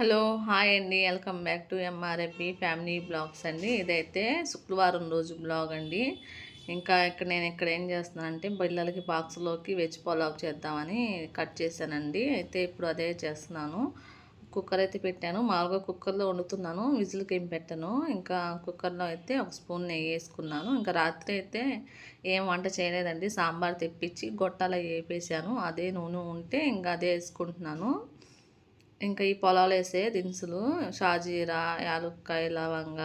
Hello hi అండి. Welcome back to MRFB family blogs అండి. ఇదైతే శుక్రవారం రోజు బ్లాగ్ అండి. ఇంకా ఇక్కడ నేను ఇక్కడ ఏం చేస్తున్నానంటే పిల్లలకి బాక్స్లోకి వెజ్ పొలావ్ చేద్దామని కట్ చేశానండి. అయితే ఇప్పుడు అదే చేస్తున్నాను. కుక్కర్ అయితే పెట్టాను. మామూలుగా కుక్కర్లో వండుతున్నాను. విజిల్కి ఏం పెట్టాను. ఇంకా కుక్కర్లో అయితే ఒక స్పూన్ నెయ్యి వేసుకున్నాను. ఇంకా రాత్రి అయితే ఏం వంట చేయలేదండి. సాంబార్ తెప్పించి గొట్టాల వేపేసాను అదే నూనె ఉంటే ఇంకా అదే వేసుకుంటున్నాను. ఇంకా ఈ పొలాలు వేసే దినుసులు షాజీరా యాలుక్కాయ లవంగ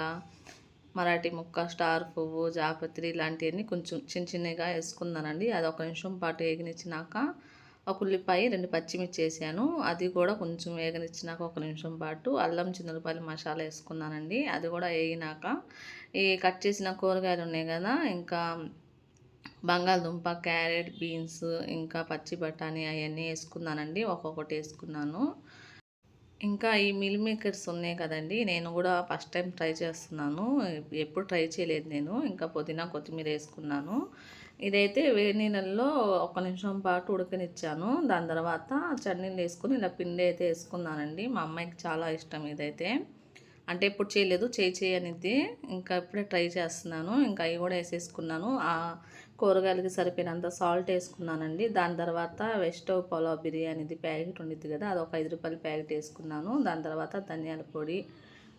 మరాఠీ ముక్క స్టార్ పువ్వు జాపత్రి ఇలాంటివన్నీ కొంచెం చిన్న చిన్నగా వేసుకున్నానండి. అది ఒక నిమిషం పాటు వేగనిచ్చినాక ఒక ఉల్లిపాయ రెండు పచ్చిమిర్చి వేసాను. అది కూడా కొంచెం వేగనిచ్చినాక ఒక నిమిషం పాటు అల్లం చిన్నపాయలు మసాలా వేసుకున్నానండి. అది కూడా వేగినాక ఈ కట్ చేసిన కూరగాయలు ఉన్నాయి కదా ఇంకా బంగాళదుంప క్యారెట్ బీన్స్ ఇంకా పచ్చి బఠానీ అవన్నీ వేసుకున్నానండి. ఒక్కొక్కటి వేసుకున్నాను. ఇంకా ఈ మిల్ మేకర్స్ ఉన్నాయి కదండి నేను కూడా ఫస్ట్ టైం ట్రై చేస్తున్నాను. ఎప్పుడు ట్రై చేయలేదు నేను ఇంకా పుదీనా కొత్తిమీర వేసుకున్నాను. ఇదైతే వేడి నీళ్ళల్లో ఒక నిమిషం పాటు ఉడకనిచ్చాను. దాని తర్వాత చట్నీలు వేసుకుని ఇలా పిండి అయితే వేసుకున్నానండి. మా అమ్మాయికి చాలా ఇష్టం ఇదైతే. అంటే ఎప్పుడు చేయలేదు చేయి చేయనిది ఇంకా ఇప్పుడే ట్రై చేస్తున్నాను. ఇంకా అవి కూడా వేసేసుకున్నాను. ఆ కూరగాయలకి సరిపోయినంత సాల్ట్ వేసుకున్నానండి. దాని తర్వాత వెస్టవ్ పొలావ్ బిర్యానీది ప్యాకెట్ ఉండిద్ది కదా అది ఒక ఐదు రూపాయల ప్యాకెట్ వేసుకున్నాను. దాని తర్వాత ధనియాల పొడి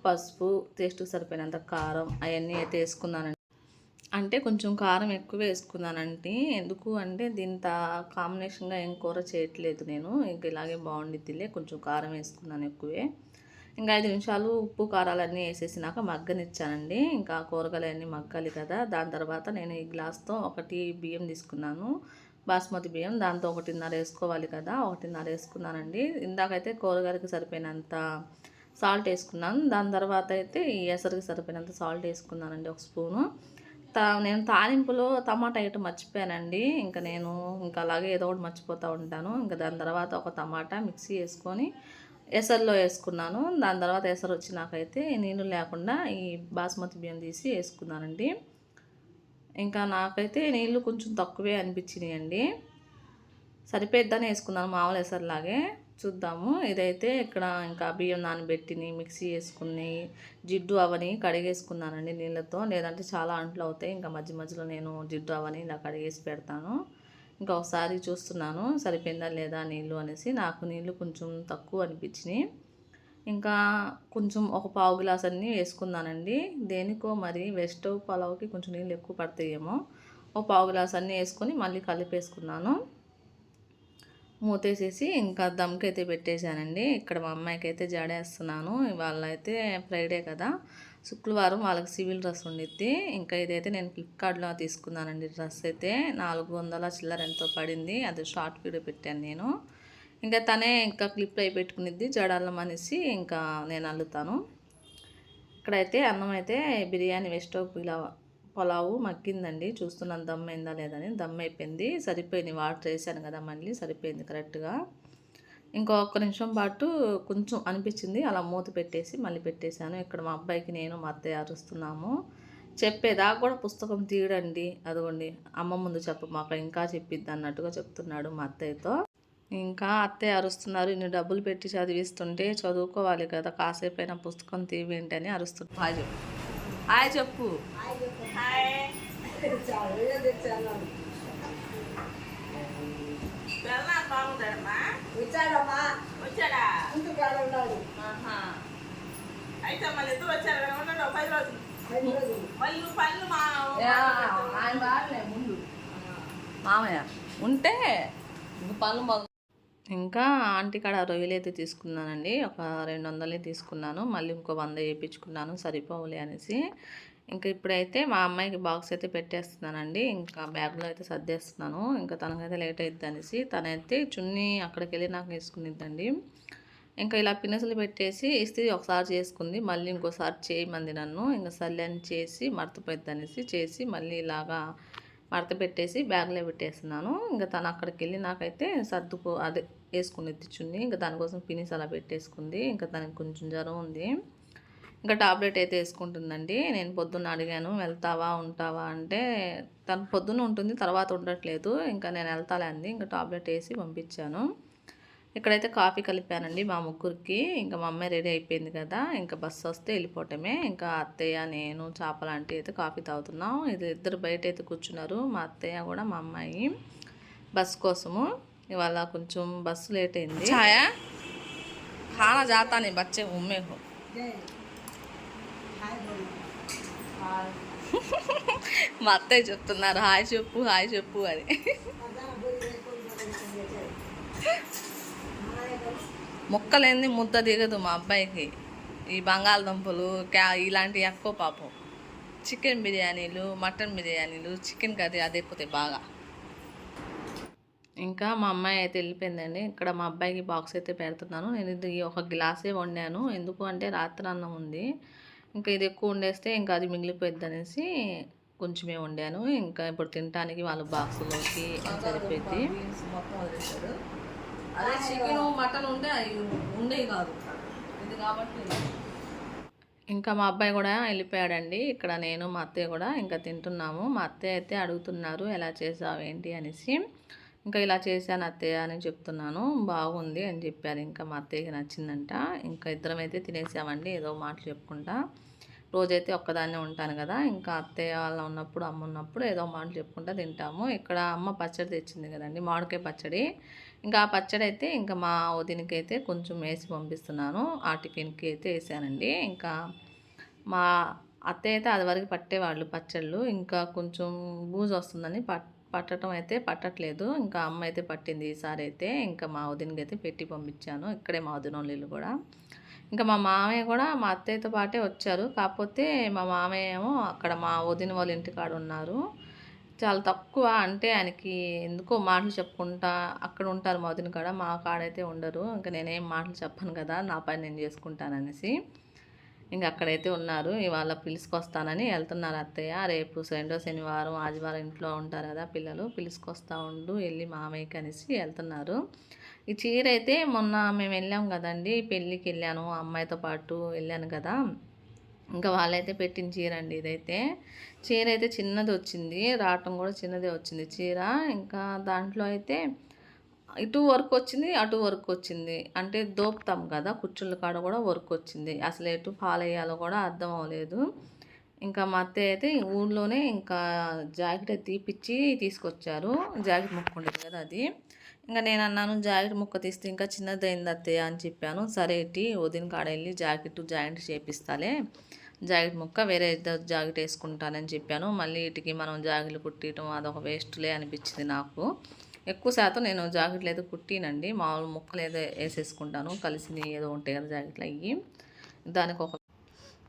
పసుపు టేస్ట్ సరిపోయినంత కారం అవన్నీ అయితే వేసుకున్నానండి. అంటే కొంచెం కారం ఎక్కువ వేసుకున్నానండి. ఎందుకు అంటే దీంత కాంబినేషన్గా ఏం కూర చేయట్లేదు నేను. ఇంక ఇలాగే బాగుండిద్దిలే కొంచెం కారం వేసుకున్నాను ఎక్కువే. ఇంకా ఐదు నిమిషాలు ఉప్పు కారాలన్నీ వేసేసినాక మగ్గనిచ్చానండి. ఇంకా కూరగాయలన్నీ మగ్గాలి కదా. దాని తర్వాత నేను ఈ గ్లాస్తో ఒకటి బియ్యం తీసుకున్నాను. బాస్మతి బియ్యం. దాంతో ఒకటిన్నర వేసుకోవాలి కదా. ఒకటిన్నర వేసుకున్నానండి. ఇందాకైతే కూరగాయలకి సరిపోయినంత సాల్ట్ వేసుకున్నాను. దాని తర్వాత అయితే ఈ ఎసరికి సరిపోయినంత సాల్ట్ వేసుకున్నానండి ఒక స్పూను. నేను తాలింపులో టమాటా ఐటమ్ మర్చిపోయానండి. ఇంకా నేను ఇంకా అలాగే ఏదో ఒకటి మర్చిపోతూ ఉంటాను. ఇంకా దాని తర్వాత ఒక టమాటా మిక్సీ వేసుకొని ఎసర్లో వేసుకున్నాను. దాని తర్వాత ఎసరు వచ్చి నాకైతే నీళ్ళు లేకుండా ఈ బాస్మతి బియ్యం తీసి వేసుకున్నానండి. ఇంకా నాకైతే నీళ్ళు కొంచెం తక్కువే అనిపించినాయండి. సరిపోద్దని వేసుకున్నాను మామూలు ఎసరులాగే. చూద్దాము. ఇదైతే ఇక్కడ ఇంకా బియ్యం నానబెట్టిని మిక్సీ వేసుకుని జిడ్డు అవని కడిగేసుకున్నానండి నీళ్ళతో. లేదంటే చాలా అంట్లు అవుతాయి. ఇంకా మధ్య మధ్యలో నేను జిడ్డు అవని ఇలా కడిగేసి పెడతాను. ఇంకా ఒకసారి చూస్తున్నాను సరిపోయిందా లేదా నీళ్ళు అనేసి. నాకు నీళ్ళు కొంచెం తక్కువ అనిపించినాయి. ఇంకా కొంచెం ఒక పావు గ్లాస్ అన్నీ వేసుకున్నానండి. దేనికో మరి వెస్ట్ పలావ్కి కొంచెం నీళ్ళు ఎక్కువ పడతాయేమో. ఒక పావు గ్లాస్ అన్నీ వేసుకొని మళ్ళీ కలిపేసుకున్నాను. మూతేసేసి ఇంకా దమ్కి అయితే పెట్టేశానండి. ఇక్కడ మా అమ్మాయికి అయితే జాడేస్తున్నాను. ఇవాళ అయితే ఫ్రైడే కదా. శుక్రవారం వాళ్ళకి సివిల్ డ్రెస్ ఉండిద్ది. ఇంకా ఇదైతే నేను ఫ్లిప్కార్ట్లో తీసుకున్నానండి డ్రెస్ అయితే. నాలుగు వందల చిల్లర ఎంతో పడింది. అది షార్ట్ వీడియో పెట్టాను నేను. ఇంకా తనే ఇంకా క్లిప్ అయి పెట్టుకునిద్ది. జడాలం అనేసి ఇంకా నేను అల్లుతాను. ఇక్కడైతే అన్నం అయితే బిర్యానీ వెస్ట్ ఇలా పొలావు మగ్గిందండి. చూస్తున్నాను దమ్ అయిందా లేదని దమ్ అయిపోయింది సరిపోయింది. వాటర్ వేసాను కదా మళ్ళీ సరిపోయింది కరెక్ట్గా. ఇంకొక నిమిషం పాటు కొంచెం అనిపించింది. అలా మూత పెట్టేసి మళ్ళీ పెట్టేశాను. ఇక్కడ మా అబ్బాయికి నేను మా అత్తయ్య అరుస్తున్నాము. చెప్పేదాకా కూడా పుస్తకం తీయడండి. అదిగోండి అమ్మ ముందు చెప్ప మాకు ఇంకా చెప్పిద్ది అన్నట్టుగా చెప్తున్నాడు మా అత్తయ్యతో. ఇంకా అత్తయ్య అరుస్తున్నారు. ఇన్ని డబ్బులు పెట్టి చదివిస్తుంటే చదువుకోవాలి కదా కాసేపు అయినా పుస్తకం తీవేంటి అని అరుస్తున్నారు హాయ్ చెప్పు. హాయ్ చెప్పు. అయితే మళ్ళీ ఇద్దరు వచ్చారు? కదా ఉండండి ఒక పది రోజులు. పది రోజులు. మళ్ళీ పనులు మా ఆయన బాగాలే ముందు మామయ్య ఉంటే పనులు మొదలు ఇంకా ఆంటీ కాడ రొయ్యలు అయితే తీసుకున్నానండి. ఒక రెండు వందలే తీసుకున్నాను. మళ్ళీ ఇంకో వంద వేయించుకున్నాను సరిపోవులే అనేసి. ఇంకా ఇప్పుడైతే మా అమ్మాయికి బాక్స్ అయితే పెట్టేస్తున్నానండి. ఇంకా బ్యాగ్లో అయితే సర్దేస్తున్నాను. ఇంకా తనకైతే లేట్ అవుతుంది అనేసి తనైతే చున్నీ అక్కడికి వెళ్ళి నాకు వేసుకునిద్దండి. ఇంకా ఇలా పినసలు పెట్టేసి ఇస్త్రీ ఒకసారి చేసుకుంది. మళ్ళీ ఇంకోసారి చేయమంది నన్ను. ఇంకా సల్లని చేసి మడతపోద్ది అనేసి చేసి మళ్ళీ ఇలాగా మడత పెట్టేసి బ్యాగ్లో పెట్టేస్తున్నాను. ఇంకా తను అక్కడికి వెళ్ళి నాకైతే సర్దుకో అదే వేసుకుని చున్నీ ఇంకా దానికోసం పినిస్ అలా పెట్టేసుకుంది. ఇంకా దానికి కొంచెం జ్వరం ఉంది. ఇంకా టాబ్లెట్ అయితే వేసుకుంటుందండి. నేను పొద్దున్న అడిగాను వెళ్తావా ఉంటావా? అంటే తను పొద్దున్న ఉంటుంది తర్వాత ఉండట్లేదు. ఇంకా నేను వెళ్తాలే అంది. ఇంకా టాబ్లెట్ వేసి పంపించాను. ఇక్కడైతే కాఫీ కలిపానండి మా ముగ్గురికి. ఇంకా మా అమ్మాయి రెడీ అయిపోయింది కదా ఇంకా బస్సు వస్తే వెళ్ళిపోవటమే. ఇంకా అత్తయ్య నేను చేప లాంటివి అయితే కాఫీ తాగుతున్నాం. ఇది ఇద్దరు బయట అయితే కూర్చున్నారు మా అత్తయ్య కూడా మా అమ్మాయి బస్సు కోసము. ఇవాళ కొంచెం బస్సు లేట్ అయింది. ఛాయా ఖానా జాతా నీ బచ్చే ఉమ్మే మా అత్తయ్య చెప్తున్నారు హాయ్ చెప్పు హాయ్ చెప్పు అని. ముక్కలేంది ముద్ద దిగదు మా అబ్బాయికి. ఈ బంగాళదుంపలు క్యా ఇలాంటివి ఎక్కువ పాపం. చికెన్ బిర్యానీలు మటన్ బిర్యానీలు చికెన్ కర్రీ అది ఎక్కుతాయి బాగా. ఇంకా మా అమ్మాయి అయితే వెళ్ళిపోయిందండి. ఇక్కడ మా అబ్బాయికి బాక్స్ అయితే పెడుతున్నాను. నేను ఇది ఒక గ్లాసే వండాను. ఎందుకు అంటే రాత్రి అన్నం ఉంది. ఇంకా ఇది ఎక్కువ వండేస్తే ఇంకా అది మిగిలిపోద్ది అనేసి కొంచెమే వండాను. ఇంకా ఇప్పుడు తినడానికి వాళ్ళ బాక్స్లోకి సరిపోయింది అదే చికెన్ బట్టలు ఉంటే అవి ఉండేవి కాదు. ఇది కాబట్టి. ఇంకా మా అబ్బాయి కూడా వెళ్ళిపోయాడండి. ఇక్కడ నేను మా అత్తయ్య కూడా ఇంకా తింటున్నాము. మా అత్తయ్య అయితే అడుగుతున్నారు ఎలా చేసావు ఏంటి? అనేసి. ఇంకా ఇలా చేశాను అత్తయ్య అని చెప్తున్నాను. బాగుంది అని చెప్పారు. ఇంకా మా అత్తయ్యకి నచ్చిందంట. ఇంకా ఇద్దరం అయితే తినేసామండి ఏదో మాటలు చెప్పుకుంటా. రోజైతే ఒక్కదాన్నే ఉంటాను కదా. ఇంకా అత్తయ్య వాళ్ళ ఉన్నప్పుడు అమ్మ ఉన్నప్పుడు ఏదో మాటలు చెప్పుకుంటా తింటాము. ఇక్కడ అమ్మ పచ్చడి తెచ్చింది కదండి మామిడికాయ పచ్చడి. ఇంకా ఆ పచ్చడి అయితే ఇంకా మా వదినకి అయితే కొంచెం వేసి పంపిస్తున్నాను. ఆ టిఫిన్కి అయితే వేసానండి. ఇంకా మా అత్తయ్య అయితే అది వరకు పట్టేవాళ్ళు పచ్చళ్ళు. ఇంకా కొంచెం బూజు వస్తుందని పట్ పట్టడం అయితే పట్టట్లేదు. ఇంకా అమ్మ అయితే పట్టింది ఈసారి అయితే. ఇంకా మా వదినకి అయితే పెట్టి పంపించాను. ఇక్కడే మా వదిన కూడా. ఇంకా మా మామయ్య కూడా మా అత్తయ్యతో పాటే వచ్చారు. కాకపోతే మా మామయ్య ఏమో అక్కడ మా వదిన వాళ్ళ ఇంటికాడ ఉన్నారు. చాలా తక్కువ అంటే ఆయనకి ఎందుకో మాటలు చెప్పుకుంటా అక్కడ ఉంటారు మా కాడ మా కాడైతే ఉండరు. ఇంకా నేనేం మాటలు చెప్పను కదా నా పని నేను చేసుకుంటాననేసి. ఇంకా అక్కడైతే ఉన్నారు. ఇవాళ పిలుచుకొస్తానని వెళ్తున్నారు అత్తయ్య. రేపు రెండో శనివారం ఆదివారం ఇంట్లో ఉంటారు కదా పిల్లలు. పిలుచుకొస్తా ఉండు వెళ్ళి మామయ్యకి అనేసి వెళ్తున్నారు. ఈ చీర అయితే మొన్న మేము వెళ్ళాం కదండి. పెళ్ళికి వెళ్ళాను అమ్మాయితో పాటు వెళ్ళాను కదా. ఇంకా వాళ్ళైతే పెట్టిన చీర అండి ఇదైతే. చీర అయితే చిన్నది వచ్చింది. రావటం కూడా చిన్నదే వచ్చింది చీర. ఇంకా దాంట్లో అయితే ఇటు వర్క్ వచ్చింది అటు వర్క్ వచ్చింది. అంటే దోపుతాం కదా కుచ్చుళ్ళ కాడ కూడా వర్క్ వచ్చింది. అసలు ఎటు ఫాలో అయ్యాలో కూడా అర్థం అవ్వలేదు. ఇంకా మా అత్తయ్య అయితే ఊళ్ళోనే ఇంకా జాకెట్ తీపిచ్చి తీసుకొచ్చారు. జాకెట్ ముక్క ఉండేది కదా అది. ఇంకా నేను అన్నాను జాకెట్ ముక్క తీస్తే ఇంకా చిన్నదైంది అత్తయ్య అని చెప్పాను. సరే ఇటు వదిన కాడ వెళ్ళి జాకెట్ జాయింట్ చేపిస్తాలే. జాకెట్ ముక్క వేరే జాకెట్ వేసుకుంటానని చెప్పాను. మళ్ళీ వీటికి మనం జాకెట్లు కుట్టడం అదొక వేస్ట్లే అనిపించింది నాకు. ఎక్కువ శాతం నేను జాకెట్లు ఏదో కుట్టినండి. మామూలు ముక్కలు ఏదో వేసేసుకుంటాను. కలిసి ఏదో ఉంటాయి కదా జాకెట్లు అయ్యి. దానికి ఒక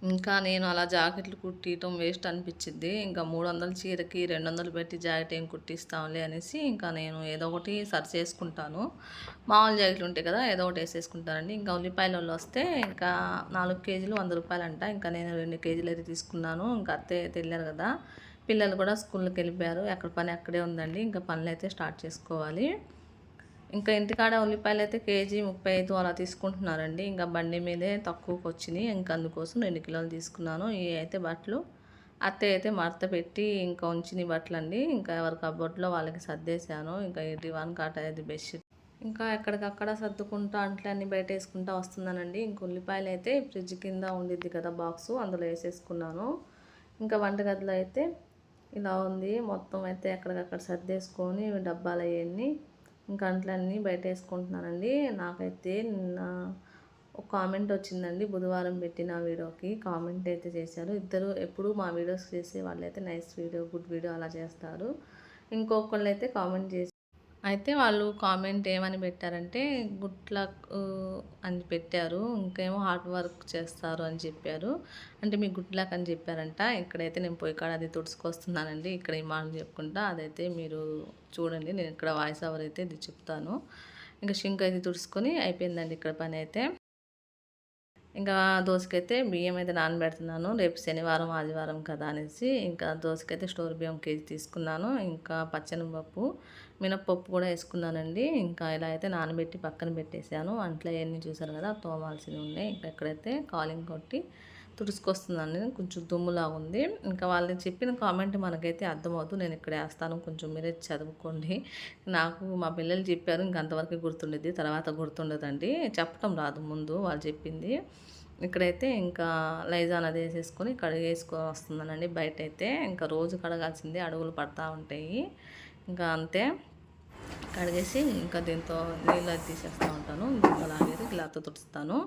ఇంకా నేను అలా జాకెట్లు కుట్టియటం వేస్ట్ అనిపించింది ఇంకా మూడు వందల చీరకి రెండు వందలు పెట్టి జాకెట్ ఏం కుట్టిస్తాంలే అనేసి ఇంకా నేను ఏదో ఒకటి సర్చ్ చేసుకుంటాను. మామూలు జాకెట్లు ఉంటాయి కదా ఏదో ఒకటి వేసేసుకుంటానండి. ఇంకా ఉల్లిపాయలు వస్తే ఇంకా నాలుగు కేజీలు వంద రూపాయలు అంట ఇంకా నేను రెండు కేజీలు అయితే తీసుకున్నాను. ఇంకా అత్తే అయితే కదా పిల్లలు కూడా స్కూల్కి వెళ్ళిపోయారు. ఎక్కడ పని అక్కడే ఉందండి. ఇంకా పనులు అయితే స్టార్ట్ చేసుకోవాలి. ఇంకా ఇంటికాడ ఉల్లిపాయలు అయితే కేజీ ముప్పై ఐదు అలా తీసుకుంటున్నారండి. ఇంకా బండి మీదే తక్కువకి వచ్చినాయి. ఇంకా అందుకోసం రెండు కిలోలు తీసుకున్నాను. ఇవి అయితే బట్టలు అత్తయ్య అయితే మడత పెట్టి ఇంకా ఉంచిన బట్టలు అండి ఇంకా ఎవరి కబోర్డ్లో వాళ్ళకి సర్దేశాను. ఇంకా ఇటు వన్ కాట అయితే బెడ్షీట్. ఇంకా ఎక్కడికక్కడ సర్దుకుంటా అంట్లన్నీ బయట వేసుకుంటా వస్తున్నానండి. ఇంక ఉల్లిపాయలు అయితే ఫ్రిడ్జ్ కింద ఉండిద్ది కదా బాక్సు అందులో వేసేసుకున్నాను. ఇంకా వంటగదిలో అయితే ఇలా ఉంది. మొత్తం అయితే ఎక్కడికక్కడ సర్దేసుకొని డబ్బాలు అవన్నీ ఇంకా అంట్లన్నీ బయట వేసుకుంటున్నానండి నాకైతే నిన్న ఒక కామెంట్ వచ్చిందండి. బుధవారం పెట్టిన వీడియోకి కామెంట్ అయితే చేశారు. ఇద్దరు ఎప్పుడు మా వీడియోస్ చేసే వాళ్ళైతే నైస్ వీడియో గుడ్ వీడియో అలా చేస్తారు. ఇంకొకళ్ళు అయితే కామెంట్ చేసి అయితే వాళ్ళు కామెంట్ ఏమని పెట్టారంటే గుడ్ లక్ అని పెట్టారు. ఇంకేమో హార్డ్ వర్క్ చేస్తారు అని చెప్పారు. అంటే మీ గుడ్ లక్ అని చెప్పారంట. ఇక్కడైతే నేను పోయి కాడ అది తుడుచుకొస్తున్నానండి. ఇక్కడ ఈ మాటలు చెప్పుకుంటా అదైతే మీరు చూడండి. నేను ఇక్కడ వాయిస్ ఓవర్ అయితే ఇది చెప్తాను. ఇంకా షింక్ అయితే తుడుచుకొని అయిపోయిందండి ఇక్కడ పని అయితే. ఇంకా దోశకైతే బియ్యం అయితే నానబెడుతున్నాను. రేపు శనివారం ఆదివారం కదా అనేసి ఇంకా దోశకైతే స్టోర్ బియ్యం కేజీ తీసుకున్నాను. ఇంకా పచ్చనిపప్పు మినప్పప్పు కూడా వేసుకున్నానండి. ఇంకా ఇలా అయితే నానబెట్టి పక్కన పెట్టేశాను. అంట్లో అవన్నీ చూసారు కదా తోమాల్సినవి ఉన్నాయి ఇంకా ఎక్కడైతే కాలింగ్ కొట్టి తుడుచుకొస్తుందండి కొంచెం దుమ్ములాగా ఉంది. ఇంకా వాళ్ళు చెప్పిన కామెంట్ మనకైతే అర్థమవుతుంది నేను ఇక్కడ వేస్తాను. కొంచెం మీరే చదువుకోండి. నాకు మా పిల్లలు చెప్పారు ఇంక అంతవరకు గుర్తుండేది తర్వాత గుర్తుండదండి. చెప్పటం రాదు ముందు వాళ్ళు చెప్పింది. ఇక్కడైతే ఇంకా లైజాన్ అది వేసేసుకొని కడిగేసుకొని వస్తుందనండి బయట అయితే ఇంకా రోజు కడగాల్సిందే అడుగులు పడతా ఉంటాయి. ఇంకా అంతే. కడిగేసి ఇంకా దీంతో నీళ్ళు అది తీసేస్తూ ఉంటాను. దీంతో లాగేది గ్లాతో తుడుస్తాను.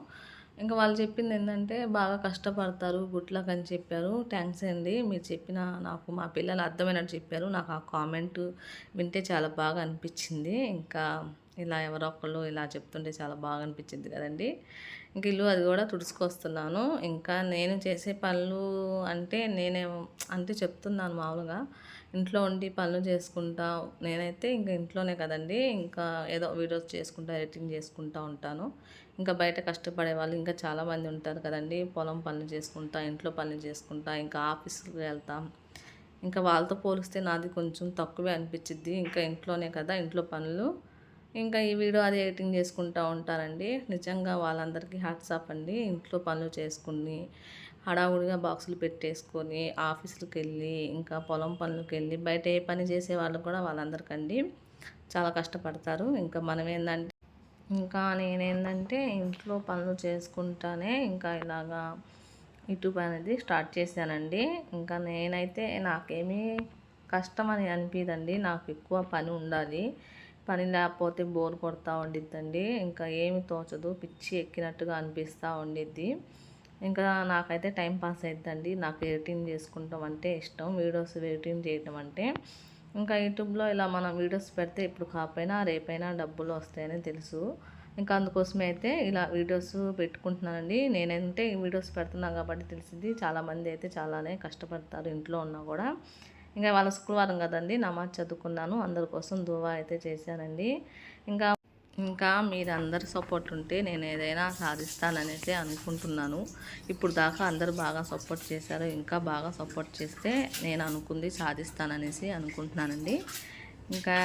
ఇంకా వాళ్ళు చెప్పింది ఏంటంటే బాగా కష్టపడతారు గుడ్ అని చెప్పారు. థ్యాంక్స్ అండి మీరు చెప్పిన నాకు మా పిల్లలు అర్థమైనట్టు చెప్పారు. నాకు ఆ కామెంట్ వింటే చాలా బాగా అనిపించింది. ఇంకా ఇలా ఎవరో ఒకళ్ళు ఇలా చెప్తుంటే చాలా బాగా అనిపించింది కదండి. ఇంక ఇల్లు అది కూడా తుడుచుకొస్తున్నాను. ఇంకా నేను చేసే పనులు అంటే నేనే అంటే చెప్తున్నాను మామూలుగా. ఇంట్లో ఉండి పనులు చేసుకుంటా నేనైతే ఇంకా ఇంట్లోనే కదండి. ఇంకా ఏదో వీడియోస్ చేసుకుంటా ఎడిటింగ్ చేసుకుంటా ఉంటాను. ఇంకా బయట కష్టపడే వాళ్ళు ఇంకా చాలామంది ఉంటారు కదండి. పొలం పనులు చేసుకుంటా ఇంట్లో పనులు చేసుకుంటా ఇంకా ఆఫీస్కి వెళ్తాం. ఇంకా వాళ్ళతో పోలిస్తే నాది కొంచెం తక్కువే అనిపించిద్ది. ఇంకా ఇంట్లోనే కదా ఇంట్లో పనులు. ఇంకా ఈ వీడియో అది ఎడిటింగ్ చేసుకుంటూ ఉంటారండి. నిజంగా వాళ్ళందరికీ హ్యాట్సాప్ అండి. ఇంట్లో పనులు చేసుకుని హడావుడిగా బాక్సులు పెట్టేసుకొని ఆఫీసులకు వెళ్ళి ఇంకా పొలం పనులకు వెళ్ళి బయట ఏ పని చేసే వాళ్ళు కూడా వాళ్ళందరికండి చాలా కష్టపడతారు. ఇంకా మనం ఏంటంటే ఇంకా నేనేంటంటే ఇంట్లో పనులు చేసుకుంటానే ఇంకా ఇలాగా యూట్యూబ్ అనేది స్టార్ట్ చేశానండి. ఇంకా నేనైతే నాకేమీ కష్టం అని అనిపించదండి నాకు ఎక్కువ పని ఉండాలి. పని లేకపోతే బోర్ కొడతా ఉండిద్దండి. ఇంకా ఏమి తోచదు. పిచ్చి ఎక్కినట్టుగా అనిపిస్తూ ఉండిద్ది. ఇంకా నాకైతే టైం పాస్ అవుతుందండి నాకు ఎడిటింగ్ చేసుకుంటాం అంటే ఇష్టం. వీడియోస్ ఎడిటింగ్ చేయటం అంటే. ఇంకా యూట్యూబ్లో ఇలా మనం వీడియోస్ పెడితే ఇప్పుడు కాకపోయినా రేపైనా డబ్బులు వస్తాయని తెలుసు. ఇంకా అందుకోసమే అయితే ఇలా వీడియోస్ పెట్టుకుంటున్నానండి. నేనంటే వీడియోస్ పెడుతున్నాను కాబట్టి తెలిసింది చాలామంది అయితే చాలానే కష్టపడతారు ఇంట్లో ఉన్నా కూడా. ఇంకా వాళ్ళ శుక్రవారం కదండి నమాజ్ చదువుకున్నాను. అందరి కోసం దువా అయితే చేశానండి. ఇంకా ఇంకా మీరు అందరి సపోర్ట్ ఉంటే నేను ఏదైనా సాధిస్తాననేసి అనుకుంటున్నాను. ఇప్పుడు దాకా అందరు బాగా సపోర్ట్ చేశారు. ఇంకా బాగా సపోర్ట్ చేస్తే నేను అనుకుంది సాధిస్తాననేసి అనుకుంటున్నానండి. ఇంకా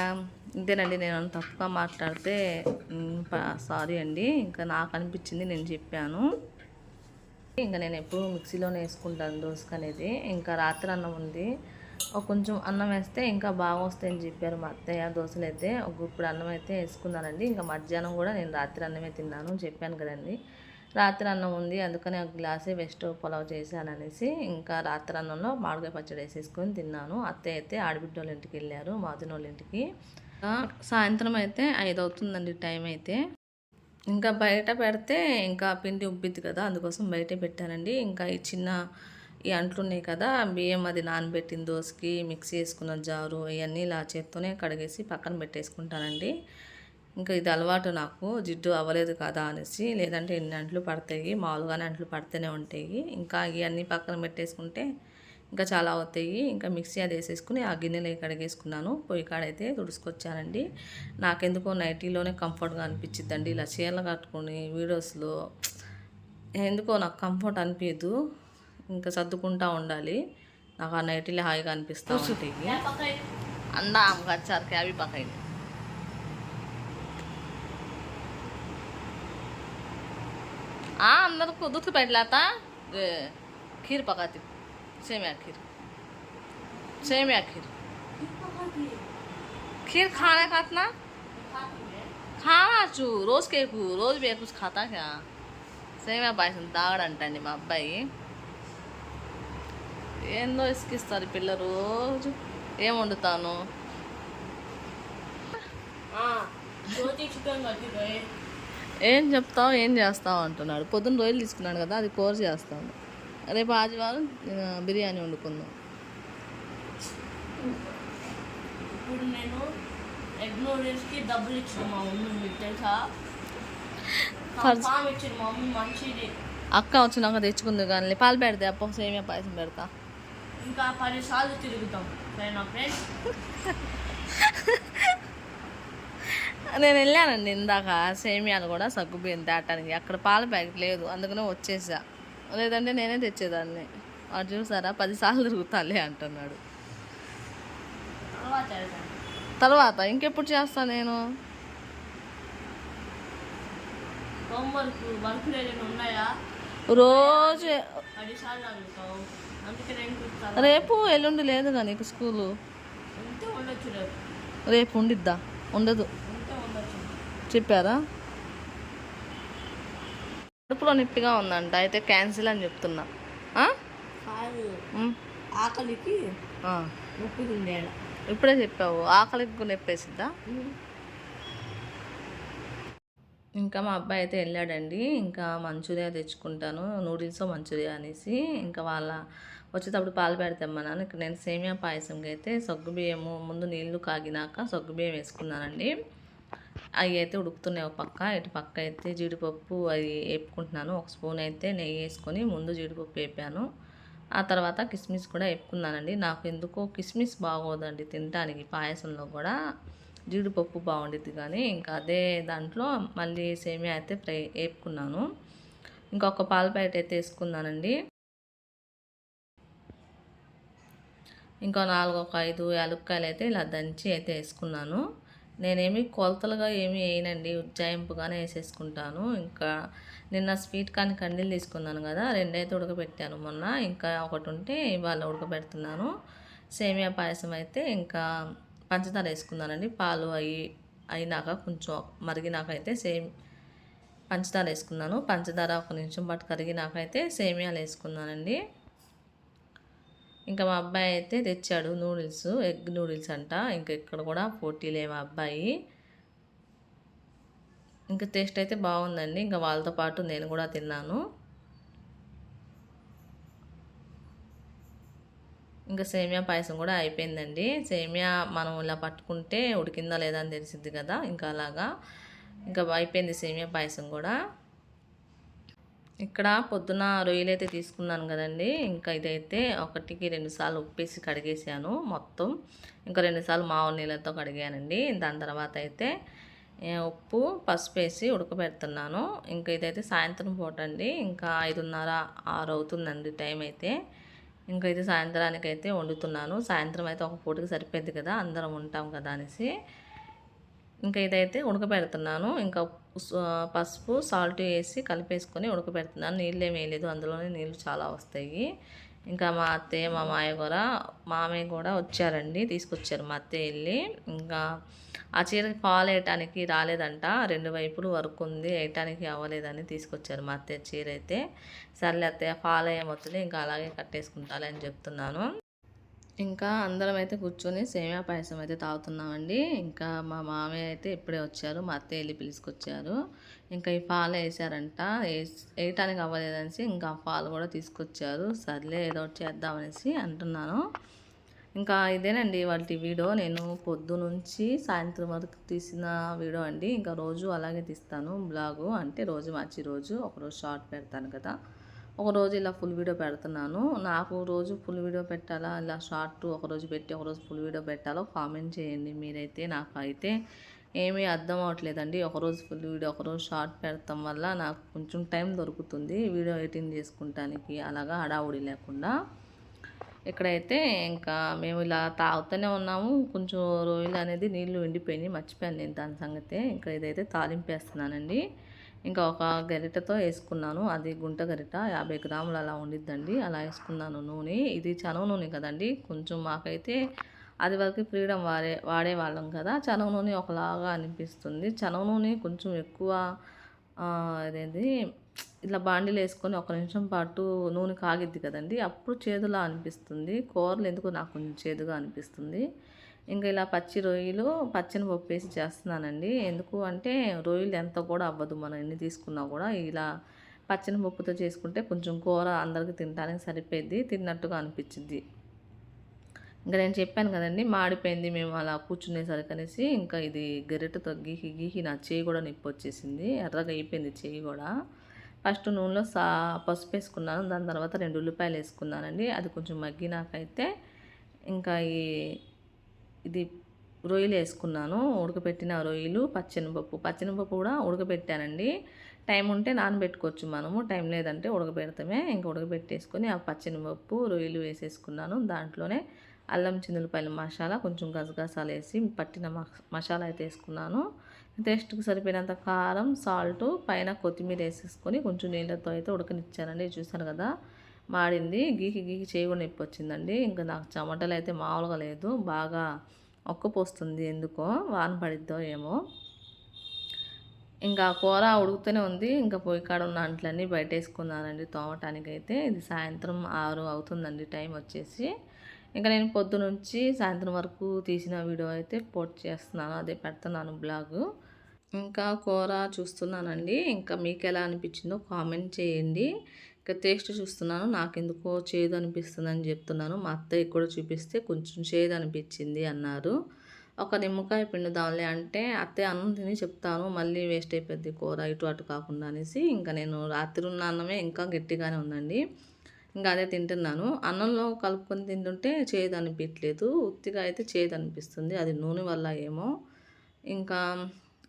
ఇంతేనండి నేను తప్పుగా మాట్లాడితే సారీ అండి. ఇంకా నాకు అనిపించింది నేను చెప్పాను. ఇంకా నేను ఎప్పుడు మిక్సీలోనే వేసుకుంటాను దోసక అనేది ఇంకా రాత్రి అన్నం ఉంది. కొంచెం అన్నం వేస్తే ఇంకా బాగా వస్తాయని చెప్పారు మా అత్తయ్య. దోశలు అయితే ఒక గుప్పుడు అన్నం అయితే వేసుకున్నానండి. ఇంకా మధ్యాహ్నం కూడా నేను రాత్రి అన్నమే తిన్నాను చెప్పాను కదండి. రాత్రి అన్నం ఉంది. అందుకని ఒక గ్లాసే వెస్ట్ పులావ్ చేశాను అనేసి ఇంకా రాత్రి అన్నంలో మామిడికాయ పచ్చడి వేసేసుకొని తిన్నాను. అత్తయ్య అయితే ఆడబిడ్డ వాళ్ళ ఇంటికి వెళ్ళారు మాదిన వాళ్ళ ఇంటికి సాయంత్రం అయితే ఐదు అవుతుందండి టైం అయితే. ఇంకా బయట పెడితే ఇంకా పిండి ఉబ్బిద్ది కదా అందుకోసం బయటే పెట్టానండి. ఇంకా ఈ చిన్న ఈ అంట్లు ఉన్నాయి కదా బియ్యం అది నానబెట్టిన దోసకి మిక్సీ వేసుకున్న జారు ఇవన్నీ ఇలా చేత్తోనే కడిగేసి పక్కన పెట్టేసుకుంటానండి. ఇంకా ఇది అలవాటు నాకు జిడ్డు అవ్వలేదు కదా అనేసి. లేదంటే ఎన్ని అంట్లు పడతాయి మామూలుగానే అంట్లు పడితేనే ఉంటాయి. ఇంకా ఇవన్నీ పక్కన పెట్టేసుకుంటే ఇంకా చాలా అవుతాయి. ఇంకా మిక్సీ అది వేసేసుకుని ఆ గిన్నెలు కడిగేసుకున్నాను. పొయ్యి కాడైతే తుడుచుకొచ్చానండి. నాకెందుకో నైటీలోనే కంఫర్ట్గా అనిపించిద్దండి. ఇలా చీరలు కట్టుకొని వీడియోస్లో ఎందుకో నాకు కంఫర్ట్ అనిపించదు ఇంకా సర్దుకుంటా ఉండాలి. నాకు ఆ నైట్లు హాయిగా అనిపిస్తుంది అందాము కచ్చారు క్యాబి పక్కన అందరికి దుత్తు పెట్టలేత ఖీర్ పకాతి సేమియా ఖీర్ సేమియా ఖీర్ ఖీర్ ఖానా ఖాతనా? ఖావచ్చు రోజు కేకు రోజు బేకు ఖాతా క్యా సేమియా పాయసం తాగడంటండి మా అబ్బాయి. ఏందో ఇసుకిస్తారు పిల్ల రోజు. ఏం వండుతాను? ఏం చెప్తావు? ఏం చేస్తావు? అంటున్నాడు. పొద్దున్న రోజులు తీసుకున్నాడు కదా అది కూర చేస్తాను. రేపు ఆదివారం బిర్యానీ వండుకుందాం. ఇప్పుడు నేను ఎగ్ నూడిల్స్కి డబ్బులు ఇచ్చిన మా మమ్మీ మీకు తెలుసా? ఇచ్చిన మా మమ్మీ మంచిది. అక్క వచ్చినాక తెచ్చుకుంది కానీ పాలు పెడితే అప్ప సేమియా పాయసం పెడతా. ఇంకా పది సార్లు తిరుగుతాం. సరేనా ఫ్రెండ్స్ నేను వెళ్ళానండి ఇందాక సేమియాలు కూడా సగ్గుబియ్యం తేటానికి అక్కడ పాల ప్యాకెట్ లేదు అందుకనే వచ్చేసా. లేదంటే నేనే తెచ్చేదాన్ని. వాడు చూసారా పదిసార్లు తిరుగుతాలే అంటున్నాడు. తర్వాత ఇంకెప్పుడు చేస్తా నేను? రోజు రేపు ఎల్లుండి లేదుగా నీకు స్కూలు? రేపు. ఉండిద్దా? ఉండదు. చెప్పారా? కడుపులో నొప్పిగా ఉందంట అయితే క్యాన్సిల్ అని చెప్తున్నా. ఆకలికి ఇప్పుడే చెప్పావు ఆకలికి నొప్పేసిద్దా? ఇంకా మా అబ్బాయి అయితే వెళ్ళాడండి ఇంకా మంచూరియా తెచ్చుకుంటాను నూడిల్స్ మంచూరియా అనేసి ఇంకా వాళ్ళ వచ్చేటప్పుడు పాలు పెడతామన్నాను ఇక్కడ నేను సేమియా పాయసంకి అయితే సగ్గుబియ్యము ముందు నీళ్ళు కాగినాక సగ్గుబియ్యం వేసుకున్నానండి. అవి అయితే ఉడుకుతున్నాయి ఒక పక్క. ఇటు పక్క అయితే జీడిపప్పు అవి వేపుకుంటున్నాను. ఒక స్పూన్ అయితే నెయ్యి వేసుకొని ముందు జీడిపప్పు వేపాను. ఆ తర్వాత కిస్మిస్ కూడా వేపుకున్నానండి. నాకు ఎందుకో కిస్మిస్ బాగోదండి తినడానికి పాయసంలో కూడా. జీడిపప్పు బాగుండిద్ది కానీ ఇంకా అదే దాంట్లో మళ్ళీ సేమియా అయితే ఫ్రై వేపుకున్నాను. ఇంకొక పాల ప్యాకెట్ అయితే వేసుకున్నానండి. ఇంకో నాలుగు ఒక ఐదు యాలక్కాయలు అయితే ఇలా దంచి అయితే వేసుకున్నాను. నేనేమి కొలతలుగా ఏమి వేయనండి ఉజ్జాయింపుగానే వేసేసుకుంటాను. ఇంకా నిన్న స్వీట్ కాని కండీలు తీసుకున్నాను కదా రెండైతే ఉడకబెట్టాను మొన్న. ఇంకా ఒకటి ఉంటే ఇవాళ ఉడకబెడుతున్నాను. సేమియా పాయసం అయితే ఇంకా పంచదార వేసుకున్నానండి. పాలు అయి అయినాక కొంచెం మరిగినాక అయితే సేమ్ పంచదార వేసుకున్నాను. పంచదార ఒక నిమిషం పాటు కరిగినాక అయితే సేమియాలు వేసుకున్నానండి. ఇంకా మా అబ్బాయి అయితే తెచ్చాడు నూడిల్స్ ఎగ్ నూడిల్స్ అంట. ఇంకా ఇక్కడ కూడా పోటీలే మా అబ్బాయి. ఇంకా టేస్ట్ అయితే బాగుందండి. ఇంకా వాళ్ళతో పాటు నేను కూడా తిన్నాను. ఇంకా సేమియా పాయసం కూడా అయిపోయిందండి. సేమియా మనం ఇలా పట్టుకుంటే ఉడికిందా లేదా అని తెలిసిద్ది కదా. ఇంకా అలాగా. ఇంకా అయిపోయింది సేమియా పాయసం కూడా. ఇక్కడ పొద్దున రొయ్యలు అయితే తీసుకున్నాను కదండి. ఇంకా ఇదైతే ఒకటికి రెండుసార్లు ఉప్పేసి కడిగేసాను మొత్తం. ఇంకా రెండుసార్లు మామూలు నీళ్ళతో కడిగానండి. దాని తర్వాత అయితే ఉప్పు పసుపు వేసి ఉడకబెడుతున్నాను. ఇంకా ఇదైతే సాయంత్రం పూట అండి. ఇంకా ఐదున్నర ఆరు అవుతుందండి టైం అయితే. ఇంకా అయితే సాయంత్రానికి అయితే వండుతున్నాను. సాయంత్రం అయితే ఒక పూటకి సరిపోయింది కదా అందరం ఉంటాం కదా అనేసి. ఇంకా ఇదైతే ఉడకబెడుతున్నాను. ఇంకా పసుపు సాల్ట్ వేసి కలిపేసుకొని ఉడకబెడుతున్నాను. నీళ్ళు ఏమి వేయలేదు. అందులోనే నీళ్ళు చాలా వస్తాయి. ఇంకా మా అత్తయ్య మా మాయ కూడా మామయ్య కూడా వచ్చారండి. తీసుకొచ్చారు. మా అత్తయ్య వెళ్ళి ఇంకా ఆ చీరకి ఫాల్ వేయటానికి రాలేదంట. రెండు వైపులు వర్క్ ఉంది. వేయటానికి అవ్వలేదని తీసుకొచ్చారు మా అత్తయ్య చీర అయితే. సర్లే అత్తయ్య ఫాల్ అయ్యేమొత్తులే ఇంకా అలాగే కట్టేసుకుంటాలే అని చెప్తున్నాను. ఇంకా అందరం అయితే కూర్చొని సేమియా పాయసం అయితే తాగుతున్నామండి. ఇంకా మా మామయ్య అయితే ఇప్పుడే వచ్చారు మా అత్తయ్య వెళ్ళి పిలుచుకొచ్చారు ఇంకా ఈ పాలు వేసారంట. వేయటానికి అవ్వలేదనేసి ఇంకా ఆ పాలు కూడా తీసుకొచ్చారు. సర్లే ఏదో ఒకటి చేద్దామనేసి అంటున్నాను. ఇంకా ఇదేనండి వాళ్ళ వీడియో. నేను పొద్దు నుంచి సాయంత్రం వరకు తీసిన వీడియో అండి. ఇంకా రోజు అలాగే తీస్తాను. బ్లాగు అంటే రోజు మార్చి రోజు ఒకరోజు షార్ట్ పెడతాను కదా. ఒక రోజు ఇలా ఫుల్ వీడియో పెడుతున్నాను. నాకు రోజు ఫుల్ వీడియో పెట్టాలా? ఇలా షార్ట్ ఒకరోజు పెట్టి ఒకరోజు ఫుల్ వీడియో పెట్టాలో కామెంట్ చేయండి. మీరైతే నాకు అయితే ఏమీ అర్థం అవ్వట్లేదండి ఒకరోజు ఫుల్ వీడియో ఒకరోజు షార్ట్ పెడతాం వల్ల నాకు కొంచెం టైం దొరుకుతుంది. వీడియో ఎడిటింగ్ చేసుకుంటానికి అలాగా హడావుడి లేకుండా. ఇక్కడైతే ఇంకా మేము ఇలా తాగుతూనే ఉన్నాము. కొంచెం రొయ్యలు అనేది నీళ్ళు ఎండిపోయినాయి మర్చిపోయాను నేను దాని సంగతే. ఇంకా ఇదైతే తాలింపు వేస్తున్నానండి. ఇంకా ఒక గరిటతో వేసుకున్నాను. అది గుంట గరిట యాభై గ్రాములు అలా ఉండిద్దండి. అలా వేసుకున్నాను నూనె. ఇది చనవ నూనె కదండి. కొంచెం మాకైతే అది వరకు ఫ్రీడమ్ వాడే వాడేవాళ్ళం కదా. చనవ నూనె ఒకలాగా అనిపిస్తుంది. చనవ నూనె కొంచెం ఎక్కువ అదేది? అదేంటి ఇట్లా బాండీలు వేసుకొని ఒక నిమిషం పాటు నూనె కాగిద్ది కదండి. అప్పుడు చేదులా అనిపిస్తుంది. కూరలు ఎందుకు నాకు కొంచెం చేదుగా అనిపిస్తుంది. ఇంకా ఇలా పచ్చి రొయ్యలు పచ్చని పప్పు వేసి చేస్తున్నానండి. ఎందుకు అంటే రొయ్యలు ఎంత కూడా అవ్వదు మనం ఎన్ని తీసుకున్నా కూడా. ఇలా పచ్చని పప్పుతో చేసుకుంటే కొంచెం కూర అందరికి తినడానికి సరిపోయింది తిన్నట్టుగా అనిపించింది ఇంకా నేను చెప్పాను కదండి మాడిపోయింది మేము అలా కూర్చునేసరికి అనేసి ఇంకా ఇది గరిటతో గీకి గీకి నా చేయి కూడా నొప్పి వచ్చేసింది ఎర్రగా అయిపోయింది చేయి కూడా. ఫస్ట్ నూనెలో సా పసుపు వేసుకున్నాను దాని తర్వాత రెండు ఉల్లిపాయలు వేసుకున్నానండి. అది కొంచెం మగ్గినాకైతే ఇంకా ఈ ఇది రొయ్యలు వేసుకున్నాను ఉడకబెట్టిన రొయ్యలు పచ్చెనపప్పు. పచ్చెనపప్పు కూడా ఉడకబెట్టానండి. టైం ఉంటే నానబెట్టుకోవచ్చు మనము టైం లేదంటే ఉడకబెడతామే. ఇంకా ఉడకబెట్టేసుకొని ఆ పచ్చెనపప్పు రొయ్యలు వేసేసుకున్నాను. దాంట్లోనే అల్లం చిందులపల్లి మసాలా కొంచెం గసగసాలు వేసి పట్టిన మసాలా అయితే వేసుకున్నాను. టేస్ట్కి సరిపోయినంత కారం సాల్ట్ పైన కొత్తిమీర వేసేసుకొని కొంచెం నీళ్ళతో అయితే ఉడకనిచ్చానండి. చూసారు కదా? మాడింది. గీకి గీకి చేయి కూడా నొప్పి వచ్చిందండి. ఇంకా నాకు చెమటలు అయితే మామూలుగా లేదు. బాగా ఒక్కపోస్తుంది ఎందుకో వాన పడిద్దో ఏమో. ఇంకా కూర ఉడుకుతూనే ఉంది. ఇంకా పొయ్యి కాడ ఉన్న అంట్లన్నీ బయట వేసుకున్నానండి తోమటానికి అయితే ఇది సాయంత్రం ఆరు అవుతుందండి టైం వచ్చేసి. ఇంకా నేను పొద్దు నుంచి సాయంత్రం వరకు తీసిన వీడియో అయితే పోస్ట్ చేస్తున్నాను. అదే పెడుతున్నాను బ్లాగ్. ఇంకా కూర చూస్తున్నానండి. ఇంకా మీకు ఎలా అనిపించిందో కామెంట్ చేయండి. ఇంకా టేస్ట్ చూస్తున్నాను. నాకు ఎందుకో చేదు అనిపిస్తుంది అని చెప్తున్నాను. మా అత్తయ్య కూడా చూపిస్తే కొంచెం చేదు అనిపించింది అన్నారు. ఒక నిమ్మకాయ పిండుదాంలే అంటే అత్తయ్య అన్నం తిని చెప్తాను. మళ్ళీ వేస్ట్ అయిపోద్ది కూర ఇటు అటు కాకుండా అనేసి ఇంకా నేను రాత్రి ఉన్న అన్నమే ఇంకా గట్టిగానే ఉందండి. ఇంకా అదే తింటున్నాను. అన్నంలో కలుపుకొని తింటుంటే చేదు అనిపించలేదు ఉత్తిగా అయితే చేదు అనిపిస్తుంది అది నూనె వల్ల ఏమో. ఇంకా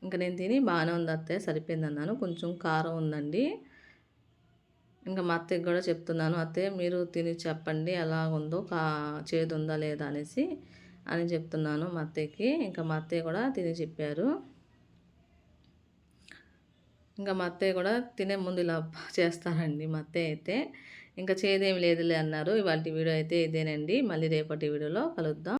ఇంకా నేను తిని బాగానే ఉంది అత్తయ్య. సరిపోయింది అన్నాను. కొంచెం కారం ఉందండి. ఇంకా మా అత్తయ్యకి కూడా చెప్తున్నాను అత్తయ్య మీరు తిని చెప్పండి ఎలా ఉందో కా చేదు ఉందా లేదా అనేసి అని చెప్తున్నాను మా అత్తయ్యకి. ఇంకా మా అత్తయ్య కూడా తిని చెప్పారు. ఇంకా మా అత్తయ్య కూడా తినే ముందు ఇలా చేస్తారండి మా అత్తయ్య అయితే. ఇంకా చేదేమి లేదులే అన్నారు. ఇవాళ వీడియో అయితే ఇదేనండి. మళ్ళీ రేపటి వీడియోలో కలుద్దాం.